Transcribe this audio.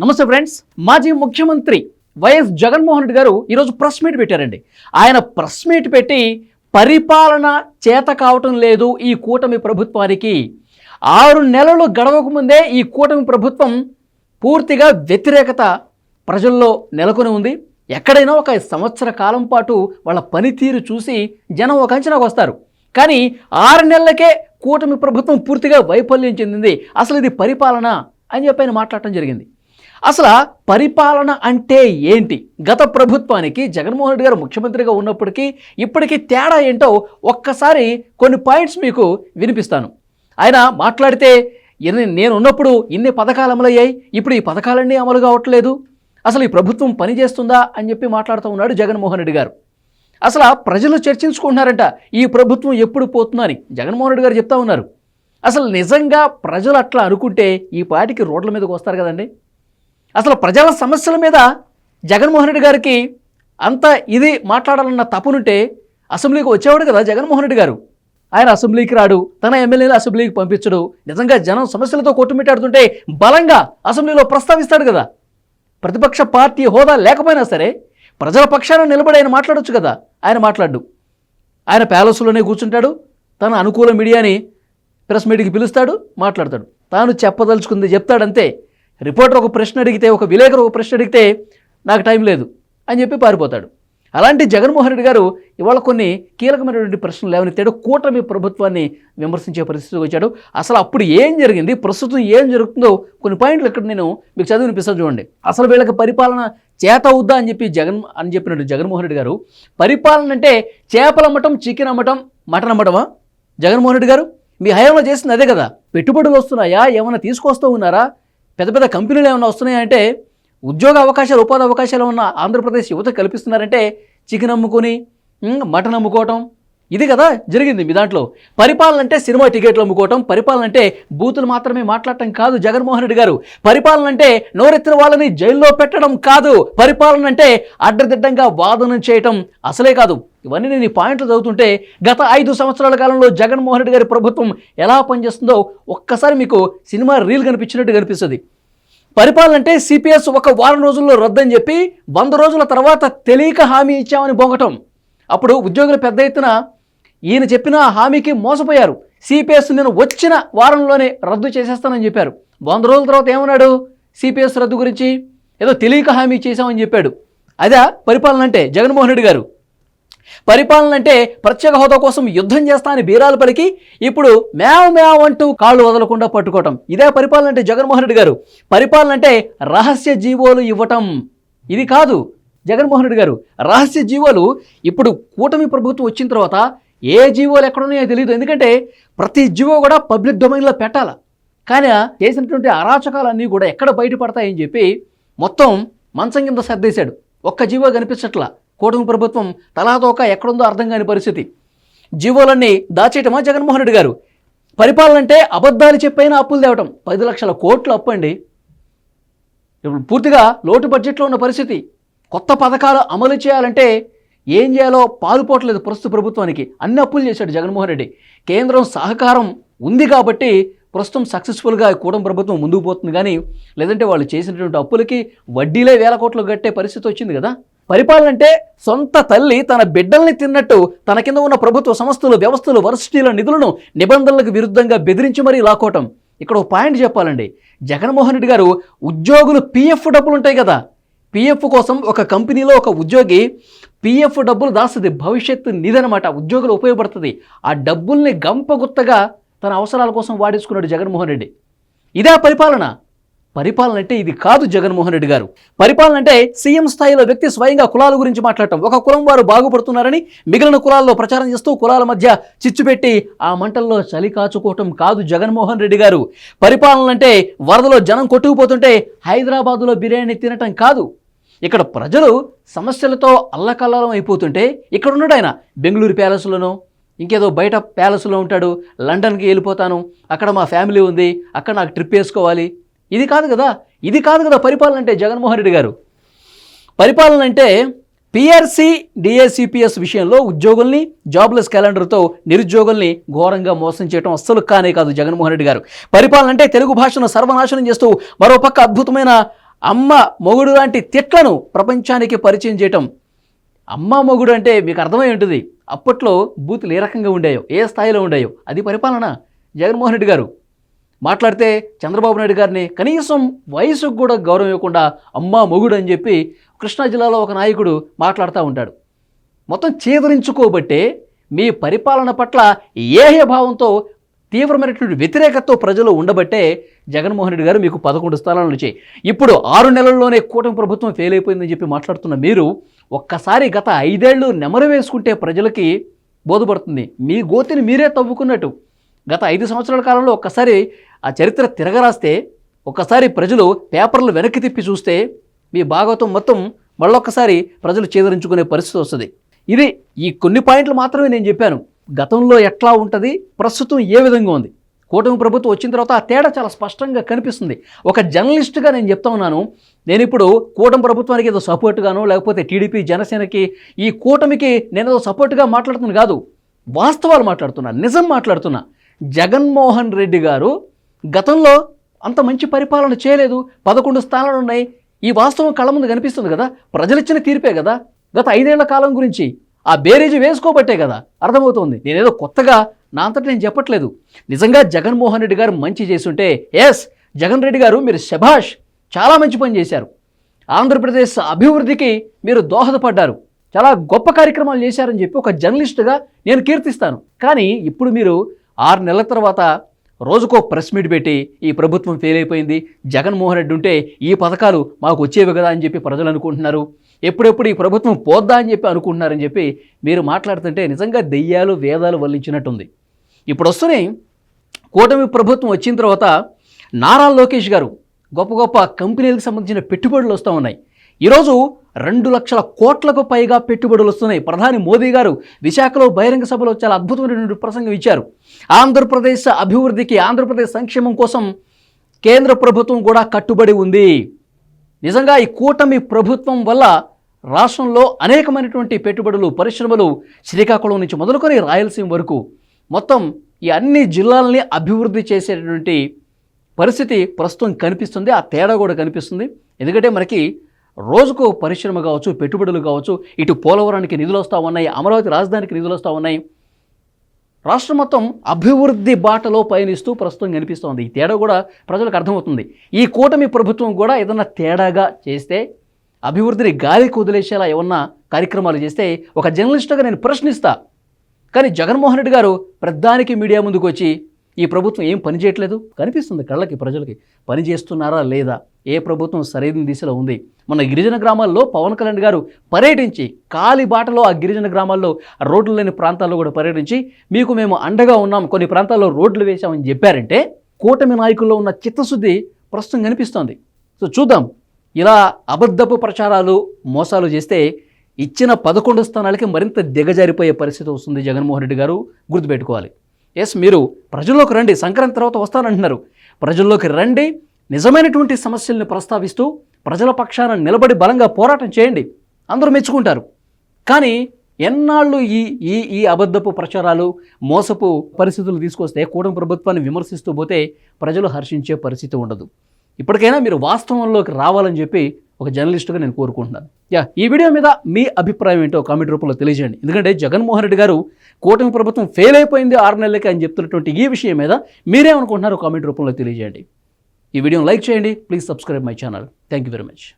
నమస్తే ఫ్రెండ్స్ మాజీ ముఖ్యమంత్రి వైఎస్ జగన్మోహన్ రెడ్డి గారు ఈరోజు ప్రెస్ మీట్ పెట్టారండి. ఆయన ప్రెస్ మీట్ పెట్టి పరిపాలన చేత కావటం లేదు ఈ కూటమి ప్రభుత్వానికి. ఆరు నెలలు గడవక ముందే ఈ కూటమి ప్రభుత్వం పూర్తిగా వ్యతిరేకత ప్రజల్లో నెలకొని ఉంది. ఎక్కడైనా ఒక సంవత్సర కాలం పాటు వాళ్ళ పనితీరు చూసి జనం ఒక అంచనాకు వస్తారు. కానీ ఆరు నెలలకే కూటమి ప్రభుత్వం పూర్తిగా వైఫల్యం చెందింది. అసలు ఇది పరిపాలన అని చెప్పి ఆయన మాట్లాడటం జరిగింది. అసలు పరిపాలన అంటే ఏంటి? గత ప్రభుత్వానికి జగన్మోహన్ రెడ్డి గారు ముఖ్యమంత్రిగా ఉన్నప్పటికీ ఇప్పటికీ తేడా ఏంటో ఒక్కసారి కొన్ని పాయింట్స్ మీకు వినిపిస్తాను. ఆయన మాట్లాడితే నేను ఉన్నప్పుడు ఇన్ని పథకాలు అమలయ్యాయి ఇప్పుడు ఈ పథకాలన్నీ అమలు కావట్లేదు. అసలు ఈ ప్రభుత్వం పనిచేస్తుందా అని చెప్పి మాట్లాడుతూ ఉన్నాడు జగన్మోహన్ రెడ్డి గారు. అసలు ప్రజలు చర్చించుకుంటున్నారంట ఈ ప్రభుత్వం ఎప్పుడు పోతుందని అని జగన్మోహన్ రెడ్డి గారు చెప్తా ఉన్నారు. అసలు నిజంగా ప్రజలు అట్లా అనుకుంటే ఈ పాటికి రోడ్ల మీదకి వస్తారు కదండి. అసలు ప్రజల సమస్యల మీద జగన్మోహన్ రెడ్డి గారికి అంత ఇది మాట్లాడాలన్న తప్పునుంటే అసెంబ్లీకి వచ్చేవాడు కదా జగన్మోహన్ రెడ్డి గారు. ఆయన అసెంబ్లీకి రాడు తన ఎమ్మెల్యేలు అసెంబ్లీకి పంపించడు. నిజంగా జనం సమస్యలతో కొట్టుమిట్టాడుతుంటే బలంగా అసెంబ్లీలో ప్రస్తావిస్తాడు కదా. ప్రతిపక్ష పార్టీ హోదా లేకపోయినా సరే ప్రజల పక్షాన నిలబడి ఆయన మాట్లాడొచ్చు కదా. ఆయన మాట్లాడు. ఆయన ప్యాలెస్లోనే కూర్చుంటాడు తన అనుకూల మీడియాని ప్రెస్ మీట్కి పిలుస్తాడు మాట్లాడతాడు. తాను చెప్పదలుచుకుంది చెప్తాడంతే. రిపోర్టర్ ఒక ప్రశ్న అడిగితే ఒక విలేకరు ఒక ప్రశ్న అడిగితే నాకు టైం లేదు అని చెప్పి పారిపోతాడు. అలాంటి జగన్మోహన్ రెడ్డి గారు ఇవాళ కొన్ని కీలకమైనటువంటి ప్రశ్నలు లేవనెత్తాడు కూటమి ప్రభుత్వాన్ని విమర్శించే పరిస్థితికి వచ్చాడు. అసలు అప్పుడు ఏం జరిగింది? ప్రస్తుతం ఏం జరుగుతుందో కొన్ని పాయింట్లు ఇక్కడ నేను మీకు చదివి వినిపిస్తాను చూడండి. అసలు వీళ్ళకి పరిపాలన చేత అవుద్దా అని చెప్పి జగన్ అని చెప్పినట్టు జగన్మోహన్ రెడ్డి గారు పరిపాలన అంటే చేపలు అమ్మటం చికెన్ అమ్మటం మటన్ అమ్మటమా జగన్మోహన్ రెడ్డి గారు మీ హయాంలో చేసింది అదే కదా. పెట్టుబడులు వస్తున్నాయా? ఏమైనా తీసుకొస్తూ ఉన్నారా? పెద్ద పెద్ద కంపెనీలు ఏమైనా వస్తున్నాయంటే ఉద్యోగ అవకాశాలు ఉపాధి అవకాశాలు ఉన్న ఆంధ్రప్రదేశ్ యువత కల్పిస్తున్నారంటే చికెన్ అమ్ముకొని మటన్ అమ్ముకోవటం. ఇది కదా జరిగింది మీ దాంట్లో. పరిపాలన అంటే సినిమా టికెట్లు అమ్ముకోవటం పరిపాలన అంటే బూతులు మాత్రమే మాట్లాడటం కాదు జగన్మోహన్ రెడ్డి గారు. పరిపాలన అంటే నోరెత్తిన వాళ్ళని జైల్లో పెట్టడం కాదు. పరిపాలన అంటే అడ్డదిడ్డంగా వాదన చేయటం అసలే కాదు. ఇవన్నీ నేను ఈ పాయింట్లు చదువుతుంటే గత ఐదు సంవత్సరాల కాలంలో జగన్మోహన్ రెడ్డి గారి ప్రభుత్వం ఎలా పనిచేస్తుందో ఒక్కసారి మీకు సినిమా రీల్ కనిపించినట్టు కనిపిస్తుంది. పరిపాలన అంటే సిపిఎస్ ఒక వారం రోజుల్లో రద్దని చెప్పి వంద రోజుల తర్వాత తెలియక హామీ ఇచ్చామని బొంగటం. అప్పుడు ఉద్యోగులు పెద్ద ఎత్తున ఈయన చెప్పిన హామీకి మోసపోయారు. సిపిఎస్ నేను వచ్చిన వారంలోనే రద్దు చేసేస్తానని చెప్పారు. వంద రోజుల తర్వాత ఏమన్నాడు? సిపిఎస్ రద్దు గురించి ఏదో తెలియక హామీ చేశామని చెప్పాడు. అదే పరిపాలన అంటే జగన్మోహన్ రెడ్డి గారు. పరిపాలన అంటే ప్రత్యేక హోదా కోసం యుద్ధం చేస్తా అని బీరాలు పలికి ఇప్పుడు మేవ్ మేవ్ అంటూ కాళ్ళు వదలకుండా పట్టుకోవటం. ఇదే పరిపాలన అంటే జగన్మోహన్ రెడ్డి గారు. పరిపాలన అంటే రహస్య జీవోలు ఇవ్వటం. ఇది కాదు జగన్మోహన్ రెడ్డి గారు. రహస్య జీవోలు ఇప్పుడు కూటమి ప్రభుత్వం వచ్చిన తర్వాత ఏ జీవోలు ఎక్కడున్నాయో తెలియదు ఎందుకంటే ప్రతి జీవో కూడా పబ్లిక్ డొమైన్లో పెట్టాల. కానీ చేసినటువంటి అరాచకాలన్నీ కూడా ఎక్కడ బయటపడతాయని చెప్పి మొత్తం మంచం కింద సర్దేశాడు. ఒక్క జీవో కనిపించట్లా. కూటమి ప్రభుత్వం తలాతోక ఎక్కడుందో అర్థం కాని పరిస్థితి. జీవోలన్నీ దాచేయటమా జగన్మోహన్ రెడ్డి గారు? పరిపాలన అంటే అబద్ధాలు చెప్పైనా అప్పులు తేవటం. పది లక్షల కోట్లు అప్పు అండి ఇప్పుడు పూర్తిగా లోటు బడ్జెట్లో ఉన్న పరిస్థితి. కొత్త పథకాలు అమలు చేయాలంటే ఏం చేయాలో పాలుపోవట్లేదు ప్రస్తుత ప్రభుత్వానికి. అన్ని అప్పులు చేశాడు జగన్మోహన్ రెడ్డి. కేంద్రం సహకారం ఉంది కాబట్టి ప్రస్తుతం సక్సెస్ఫుల్గా కూడం ప్రభుత్వం ముందుకు పోతుంది కానీ లేదంటే వాళ్ళు చేసినటువంటి అప్పులకి వడ్డీలే వేల కోట్లు కట్టే పరిస్థితి వచ్చింది కదా. పరిపాలన అంటే సొంత తల్లి తన బిడ్డల్ని తిన్నట్టు తన కింద ఉన్న ప్రభుత్వ సంస్థలు వ్యవస్థలు వర్సిటీల నిధులను నిబంధనలకు విరుద్ధంగా బెదిరించి మరీ లాక్కోవటం. ఇక్కడ ఒక పాయింట్ చెప్పాలండి. జగన్మోహన్ రెడ్డి గారు ఉద్యోగులు పిఎఫ్ డబ్బులు ఉంటాయి కదా. పిఎఫ్ కోసం ఒక కంపెనీలో ఒక ఉద్యోగి పీఎఫ్ డబ్బులు దాస్తుంది. భవిష్యత్తు నిధి అనమాట ఉద్యోగులు ఉపయోగపడుతుంది. ఆ డబ్బుల్ని గంపగుత్తగా తన అవసరాల కోసం వాడేసుకున్నాడు జగన్మోహన్ రెడ్డి. ఇదే పరిపాలన. పరిపాలన అంటే ఇది కాదు జగన్మోహన్ రెడ్డి గారు. పరిపాలన అంటే సీఎం స్థాయిలో వ్యక్తి స్వయంగా కులాల గురించి మాట్లాడటం. ఒక కులం వారు బాగుపడుతున్నారని మిగిలిన కులాల్లో ప్రచారం చేస్తూ కులాల మధ్య చిచ్చు పెట్టి ఆ మంటల్లో చలి కాచుకోవటం కాదు జగన్మోహన్ రెడ్డి గారు. పరిపాలన అంటే వరదలో జనం కొట్టుకుపోతుంటే హైదరాబాదులో బిర్యానీ తినటం కాదు. ఇక్కడ ప్రజలు సమస్యలతో అల్లకల్లం అయిపోతుంటే ఇక్కడ ఉన్నాడు ఆయన. బెంగళూరు ప్యాలెస్లోనో ఇంకేదో బయట ప్యాలెస్లో ఉంటాడు. లండన్కి వెళ్ళిపోతాను. అక్కడ మా ఫ్యామిలీ ఉంది. అక్కడ నాకు ట్రిప్ వేసుకోవాలి. ఇది కాదు కదా ఇది కాదు కదా పరిపాలన అంటే జగన్మోహన్ రెడ్డి గారు. పరిపాలన అంటే పిఆర్సీ డిఏసిపిఎస్ విషయంలో ఉద్యోగుల్ని జాబ్లెస్ క్యాలెండర్తో నిరుద్యోగుల్ని ఘోరంగా మోసం చేయడం అస్సలు కానే కాదు జగన్మోహన్ రెడ్డి గారు. పరిపాలన అంటే తెలుగు భాషను సర్వనాశనం చేస్తూ మరోపక్క అద్భుతమైన అమ్మ మొగుడు లాంటి తిట్లను ప్రపంచానికి పరిచయం చేయటం. అమ్మ మొగుడు అంటే మీకు అర్థమై ఉంటుంది. అప్పట్లో బూతులు ఏ రకంగా ఉండేయో ఏ స్థాయిలో ఉండేయో అది పరిపాలన జగన్మోహన్ రెడ్డి గారు. మాట్లాడితే చంద్రబాబు నాయుడు గారిని కనీసం వయసుకు కూడా గౌరవం ఇవ్వకుండా అమ్మ మొగుడు అని చెప్పి కృష్ణా జిల్లాలో ఒక నాయకుడు మాట్లాడుతూ ఉంటాడు. మొత్తం చేదరించుకోబట్టే మీ పరిపాలన పట్ల ఏహ్య భావంతో తీవ్రమైనటువంటి వ్యతిరేకతతో ప్రజలు ఉండబట్టే జగన్మోహన్ రెడ్డి గారు మీకు పదకొండు స్థానాలు వచ్చాయి ఇప్పుడు ఆరు నెలల్లోనే కూటమి ప్రభుత్వం ఫెయిల్ అయిపోయిందని చెప్పి మాట్లాడుతున్న మీరు ఒక్కసారి గత ఐదేళ్ళు నెమరు వేసుకుంటే ప్రజలకి బోధపడుతుంది. మీ గోతిని మీరే తవ్వుకున్నట్టు. గత ఐదు సంవత్సరాల కాలంలో ఒక్కసారి ఆ చరిత్ర తిరగరాస్తే ఒక్కసారి ప్రజలు పేపర్లు వెనక్కి తిప్పి చూస్తే మీ భాగవతం మొత్తం మళ్ళొక్కసారి ప్రజలు చేదరించుకునే పరిస్థితి వస్తుంది. ఇది ఈ కొన్ని పాయింట్లు మాత్రమే నేను చెప్పాను. గతంలో ఎట్లా ఉంటుంది ప్రస్తుతం ఏ విధంగా ఉంది? కూటమి ప్రభుత్వం వచ్చిన తర్వాత ఆ తేడా చాలా స్పష్టంగా కనిపిస్తుంది. ఒక జర్నలిస్ట్గా నేను చెప్తా ఉన్నాను నేను ఇప్పుడు కూటమి ప్రభుత్వానికి ఏదో సపోర్ట్గానో లేకపోతే టీడీపీ జనసేనకి ఈ కూటమికి నేను ఏదో సపోర్ట్గా మాట్లాడుతున్నాను కాదు వాస్తవాలు మాట్లాడుతున్నా నిజం మాట్లాడుతున్నా. జగన్మోహన్ రెడ్డి గారు గతంలో అంత మంచి పరిపాలన చేయలేదు. పదకొండు స్థానాలు ఉన్నాయి. ఈ వాస్తవం కళ్ళ ముందు కనిపిస్తుంది కదా? ప్రజలిచ్చిన తీర్పే కదా? గత ఐదేళ్ళ కాలం గురించి ఆ బేరేజీ వేసుకోబట్టే కదా? అర్థమవుతోంది. నేనేదో కొత్తగా నా అంతటి నేను చెప్పట్లేదు. నిజంగా జగన్మోహన్ రెడ్డి గారు మంచి చేస్తుంటే ఎస్ జగన్ రెడ్డి గారు మీరు శభాష్ చాలా మంచి పని చేశారు. ఆంధ్రప్రదేశ్ అభివృద్ధికి మీరు దోహదపడ్డారు. చాలా గొప్ప కార్యక్రమాలు చేశారని చెప్పి ఒక జర్నలిస్ట్గా నేను కీర్తిస్తాను. కానీ ఇప్పుడు మీరు ఆరు నెలల తర్వాత రోజుకో ప్రెస్ మీట్ పెట్టి ఈ ప్రభుత్వం ఫెయిల్ అయిపోయింది. జగన్మోహన్ రెడ్డి ఉంటే ఈ పథకాలు మాకు వచ్చేవి కదా అని చెప్పి ప్రజలు అనుకుంటున్నారు. ఎప్పుడెప్పుడు ఈ ప్రభుత్వం పోద్దా అని చెప్పి అనుకుంటున్నారని చెప్పి మీరు మాట్లాడుతుంటే నిజంగా దెయ్యాలు వేదాలు వల్లించినట్టుంది. ఇప్పుడు వస్తున్నాయి కూటమి ప్రభుత్వం వచ్చిన తర్వాత నారా లోకేష్ గారు గొప్ప గొప్ప కంపెనీలకు సంబంధించిన పెట్టుబడులు వస్తూ ఉన్నాయి. ఈరోజు రెండు లక్షల కోట్లకు పైగా పెట్టుబడులు వస్తున్నాయి. ప్రధాని మోదీ గారు విశాఖలో బహిరంగ సభలో చాలా అద్భుతమైనటువంటి ప్రసంగం ఇచ్చారు. ఆంధ్రప్రదేశ్ అభివృద్ధికి ఆంధ్రప్రదేశ్ సంక్షేమం కోసం కేంద్ర ప్రభుత్వం కూడా కట్టుబడి ఉంది. నిజంగా ఈ కూటమి ప్రభుత్వం వల్ల రాష్ట్రంలో అనేకమైనటువంటి పెట్టుబడులు పరిశ్రమలు శ్రీకాకుళం నుంచి మొదలుకొని రాయలసీమ వరకు మొత్తం ఈ అన్ని జిల్లాలని అభివృద్ధి చేసేటటువంటి పరిస్థితి ప్రస్తుతం కనిపిస్తుంది. ఆ తేడా కూడా కనిపిస్తుంది. ఎందుకంటే మనకి రోజుకు పరిశ్రమ కావచ్చు పెట్టుబడులు కావచ్చు ఇటు పోలవరానికి నిధులు వస్తూ ఉన్నాయి అమరావతి రాజధానికి నిధులు వస్తూ ఉన్నాయి. రాష్ట్రం మొత్తం అభివృద్ధి బాటలో పయనిస్తూ ప్రస్తుతం కనిపిస్తోంది. ఈ తేడా కూడా ప్రజలకు అర్థమవుతుంది. ఈ కూటమి ప్రభుత్వం కూడా ఏదన్నా తేడాగా చేస్తే అభివృద్ధిని గాలికి వదిలేసేలా ఏమన్నా కార్యక్రమాలు చేస్తే ఒక జర్నలిస్ట్గా నేను ప్రశ్నిస్తా. కానీ జగన్మోహన్ రెడ్డి గారు ప్రధానికి మీడియా ముందుకు వచ్చి ఈ ప్రభుత్వం ఏం పని చేయట్లేదు? కనిపిస్తుంది కళ్ళకి ప్రజలకి. పని చేస్తున్నారా లేదా? ఏ ప్రభుత్వం సరైన దిశలో ఉంది? మన గిరిజన గ్రామాల్లో పవన్ కళ్యాణ్ గారు పర్యటించి కాలి బాటలో ఆ గిరిజన గ్రామాల్లో రోడ్లు లేని ప్రాంతాల్లో కూడా పర్యటించి మీకు మేము అండగా ఉన్నాం కొన్ని ప్రాంతాల్లో రోడ్లు వేశామని చెప్పారంటే కూటమి నాయకుల్లో ఉన్న చిత్తశుద్ధి ప్రస్తుతం కనిపిస్తోంది. సో చూద్దాం. ఇలా అబద్ధపు ప్రచారాలు మోసాలు చేస్తే ఇచ్చిన పదకొండు స్థానాలకి మరింత దిగజారిపోయే పరిస్థితి వస్తుంది జగన్మోహన్ రెడ్డి గారు. గుర్తుపెట్టుకోవాలి. ఎస్ మీరు ప్రజల్లోకి రండి. సంక్రాంతి తర్వాత వస్తానంటున్నారు. ప్రజల్లోకి రండి. నిజమైనటువంటి సమస్యల్ని ప్రస్తావిస్తూ ప్రజల పక్షాన నిలబడి బలంగా పోరాటం చేయండి. అందరూ మెచ్చుకుంటారు. కానీ ఎన్నాళ్ళు ఈ ఈ ఈ అబద్ధపు ప్రచారాలు మోసపు పరిస్థితులు తీసుకొస్తే కూటమి ప్రభుత్వాన్ని విమర్శిస్తూ పోతే ప్రజలు హర్షించే పరిస్థితి ఉండదు. ఇప్పటికైనా మీరు వాస్తవంలోకి రావాలని చెప్పి ఒక జర్నలిస్ట్గా నేను కోరుకుంటున్నాను. యా ఈ వీడియో మీద మీ అభిప్రాయం ఏంటో కామెంట్ రూపంలో తెలియజేయండి. ఎందుకంటే జగన్మోహన్ రెడ్డి గారు కూటమి ప్రభుత్వం ఫెయిల్ అయిపోయింది ఆరు నెలలకి అని చెప్తున్నటువంటి ఈ విషయం మీద మీరేమనుకుంటున్నారో కామెంట్ రూపంలో తెలియజేయండి. ఈ వీడియోని లైక్ చేయండి. Please subscribe my channel thank you very much